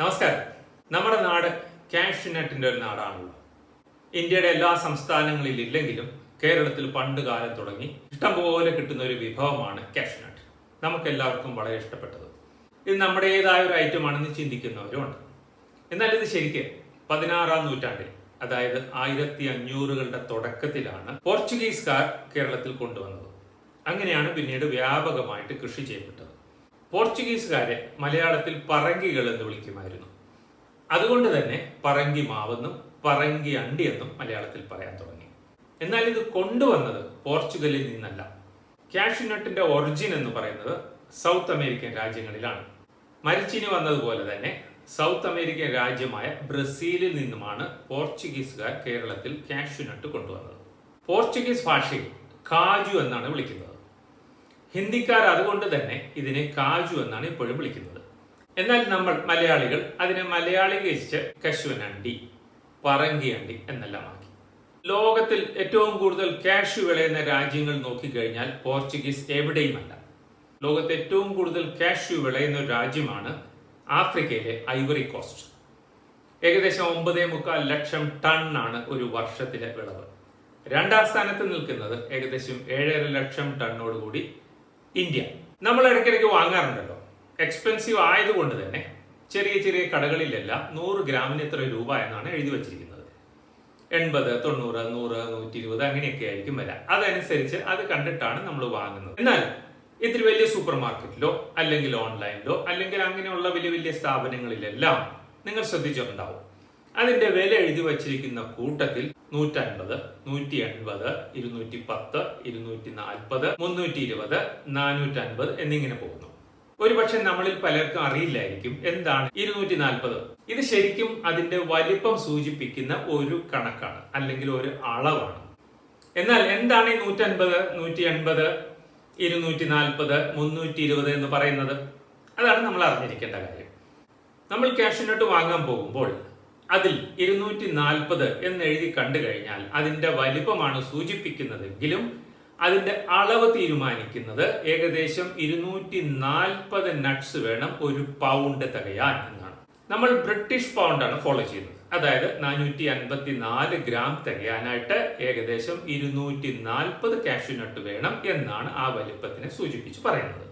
നമസ്കാരം. നമ്മുടെ നാട് ക്യാഷ് നെറ്റിന്റെ ഒരു നാടാണല്ലോ. ഇന്ത്യയുടെ എല്ലാ സംസ്ഥാനങ്ങളിലും ഇല്ലെങ്കിലും കേരളത്തിൽ പണ്ട് കാലം തുടങ്ങി ഇഷ്ടംപോലെ കിട്ടുന്ന ഒരു വിഭവമാണ് ക്യാഷ് നട്ട് നമുക്ക് എല്ലാവർക്കും വളരെ ഇഷ്ടപ്പെട്ടത്. ഇത് നമ്മുടേതായ ഒരു ഐറ്റം ആണെന്ന് ചിന്തിക്കുന്നവരും ഉണ്ട്. എന്നാൽ ഇത് ശരിക്കും പതിനാറാം നൂറ്റാണ്ടിൽ അതായത് ആയിരത്തി അഞ്ഞൂറുകളുടെ തുടക്കത്തിലാണ് പോർച്ചുഗീസുകാർ കേരളത്തിൽ കൊണ്ടുവന്നത്. അങ്ങനെയാണ് പിന്നീട് വ്യാപകമായിട്ട് കൃഷി ചെയ്യപ്പെട്ടത്. പോർച്ചുഗീസുകാരെ മലയാളത്തിൽ പറങ്കികൾ എന്ന് വിളിക്കുമായിരുന്നു. അതുകൊണ്ട് തന്നെ പറങ്കി മാവെന്നും പറങ്കി അണ്ടി എന്നും മലയാളത്തിൽ പറയാൻ തുടങ്ങി. എന്നാൽ ഇത് കൊണ്ടുവന്നത് പോർച്ചുഗലിൽ നിന്നല്ല. കാഷ്യൂനട്ടിന്റെ ഒറിജിൻ എന്ന് പറയുന്നത് സൗത്ത് അമേരിക്കൻ രാജ്യങ്ങളിലാണ്. മരിച്ചിന് വന്നതുപോലെ തന്നെ സൗത്ത് അമേരിക്കൻ രാജ്യമായ ബ്രസീലിൽ നിന്നുമാണ് പോർച്ചുഗീസുകാർ കേരളത്തിൽ കാഷ്യൂനട്ട് കൊണ്ടുവന്നത്. പോർച്ചുഗീസ് ഭാഷയിൽ കാജു എന്നാണ് വിളിക്കുന്നത്. ഹിന്ദിക്കാർ അതുകൊണ്ട് തന്നെ ഇതിനെ കാജു എന്നാണ് ഇപ്പോഴും വിളിക്കുന്നത്. എന്നാൽ നമ്മൾ മലയാളികൾ അതിനെ മലയാളീകരിച്ച് കശുവനണ്ടി എന്നെല്ലാം ആക്കി. ലോകത്തിൽ ഏറ്റവും കൂടുതൽ കാഷ്യു വിളയുന്ന രാജ്യങ്ങൾ നോക്കിക്കഴിഞ്ഞാൽ പോർച്ചുഗീസ് എവിടെയുമല്ല. ലോകത്ത് ഏറ്റവും കൂടുതൽ കാഷ്യു വിളയുന്ന ഒരു രാജ്യമാണ് ആഫ്രിക്കയിലെ ഐവറി കോസ്റ്റ്. ഏകദേശം ഒമ്പതേ മുക്കാൽ ലക്ഷം ആണ് ഒരു വർഷത്തിലെ വിളവ്. രണ്ടാം സ്ഥാനത്ത് നിൽക്കുന്നത് ഏകദേശം ഏഴര ലക്ഷം ടണ്ണോടുകൂടി ഇന്ത്യ. നമ്മൾ ഇടയ്ക്കിടയ്ക്ക് വാങ്ങാറുണ്ടല്ലോ. എക്സ്പെൻസീവ് ആയതുകൊണ്ട് തന്നെ ചെറിയ ചെറിയ കടകളിലെല്ലാം നൂറ് ഗ്രാമിന് എത്ര രൂപ എന്നാണ് എഴുതി വച്ചിരിക്കുന്നത്. എൺപത് തൊണ്ണൂറ് നൂറ് നൂറ്റി ഇരുപത് അങ്ങനെയൊക്കെ ആയിരിക്കും വരാം അതനുസരിച്ച് അത് കണ്ടിട്ടാണ് നമ്മൾ വാങ്ങുന്നത്. എന്നാൽ ഇത്തിരി വലിയ സൂപ്പർ മാർക്കറ്റിലോ അല്ലെങ്കിൽ ഓൺലൈനിലോ അല്ലെങ്കിൽ അങ്ങനെയുള്ള വലിയ വലിയ സ്ഥാപനങ്ങളിലെല്ലാം നിങ്ങൾ ശ്രദ്ധിച്ചിട്ടുണ്ടാവും. അതിന്റെ വില എഴുതി വച്ചിരിക്കുന്ന കൂട്ടത്തിൽ നൂറ്റൻപത് നൂറ്റി എൺപത് ഇരുന്നൂറ്റി പത്ത് ഇരുന്നൂറ്റി നാൽപ്പത് മുന്നൂറ്റി ഇരുപത് നാനൂറ്റൻപത് എന്നിങ്ങനെ പോകുന്നു. ഒരുപക്ഷെ നമ്മളിൽ പലർക്കും അറിയില്ലായിരിക്കും എന്താണ് ഇരുന്നൂറ്റി നാൽപ്പത് ഇത് ശരിക്കും അതിന്റെ വലിപ്പം സൂചിപ്പിക്കുന്ന ഒരു കണക്കാണ് അല്ലെങ്കിൽ ഒരു അളവാണ്. എന്നാൽ എന്താണ് ഈ നൂറ്റൻപത് നൂറ്റി എൺപത് ഇരുന്നൂറ്റി നാൽപ്പത് മുന്നൂറ്റി ഇരുപത് എന്ന് പറയുന്നത്? അതാണ് നമ്മൾ അറിഞ്ഞിരിക്കേണ്ട കാര്യം. നമ്മൾ ക്യാഷിനോട്ട് വാങ്ങാൻ പോകുമ്പോൾ അതിൽ ഇരുന്നൂറ്റി നാൽപ്പത് എന്ന് എഴുതി കണ്ടു കഴിഞ്ഞാൽ അതിന്റെ വലിപ്പമാണ് സൂചിപ്പിക്കുന്നതെങ്കിലും അതിന്റെ അളവ് തീരുമാനിക്കുന്നത് ഏകദേശം ഇരുന്നൂറ്റി നാൽപ്പത് നട്ട്സ് വേണം ഒരു പൗണ്ട് തികയാൻ എന്നാണ്. നമ്മൾ ബ്രിട്ടീഷ് പൗണ്ടാണ് ഫോളോ ചെയ്യുന്നത്. അതായത് നാനൂറ്റി അൻപത്തി നാല് ഗ്രാം തികയാനായിട്ട് ഏകദേശം ഇരുന്നൂറ്റി നാൽപ്പത് കാഷ്യൂ നട്ട് വേണം എന്നാണ് ആ വലിപ്പത്തിനെ സൂചിപ്പിച്ച് പറയുന്നത്.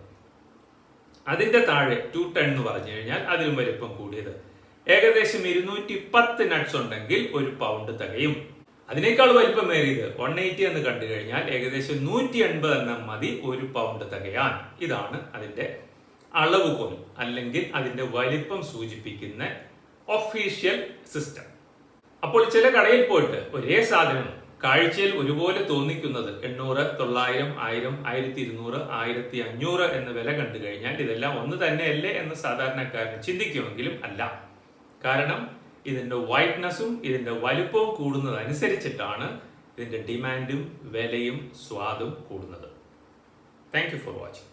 അതിന്റെ താഴെ ടു ടെൻ എന്ന് പറഞ്ഞു കഴിഞ്ഞാൽ അതിലും വലിപ്പം കൂടിയത് ഏകദേശം ഇരുന്നൂറ്റി പത്ത് നട്ട്സ് ഉണ്ടെങ്കിൽ ഒരു പൗണ്ട് തികയും. അതിനേക്കാൾ വലിപ്പമേറിയത് വൺ എയ്റ്റി എന്ന് കണ്ടു കഴിഞ്ഞാൽ ഏകദേശം നൂറ്റി എൺപത് എണ്ണം മതി ഒരു പൗണ്ട് തികയാൻ. ഇതാണ് അതിന്റെ അളവുകോൽ അല്ലെങ്കിൽ അതിന്റെ വലിപ്പം സൂചിപ്പിക്കുന്ന ഒഫീഷ്യൽ സിസ്റ്റം അപ്പോൾ ചില കടയിൽ പോയിട്ട് ഒരേ സാധനം കാഴ്ചയിൽ ഒരുപോലെ തോന്നിക്കുന്നത് എണ്ണൂറ് തൊള്ളായിരം ആയിരം ആയിരത്തി ഇരുന്നൂറ് ആയിരത്തി അഞ്ഞൂറ് എന്ന വില കണ്ടു കഴിഞ്ഞാൽ ഇതെല്ലാം ഒന്ന് തന്നെയല്ലേ എന്ന് സാധാരണക്കാരൻ ചിന്തിക്കുമെങ്കിലും അല്ല. കാരണം ഇതിന്റെ വൈറ്റ്നസും ഇതിന്റെ വലുപ്പവും കൂടുന്നതനുസരിച്ചിട്ടാണ് ഇതിന്റെ ഡിമാൻഡും വിലയും സ്വാദും കൂടുന്നത്. Thank you for watching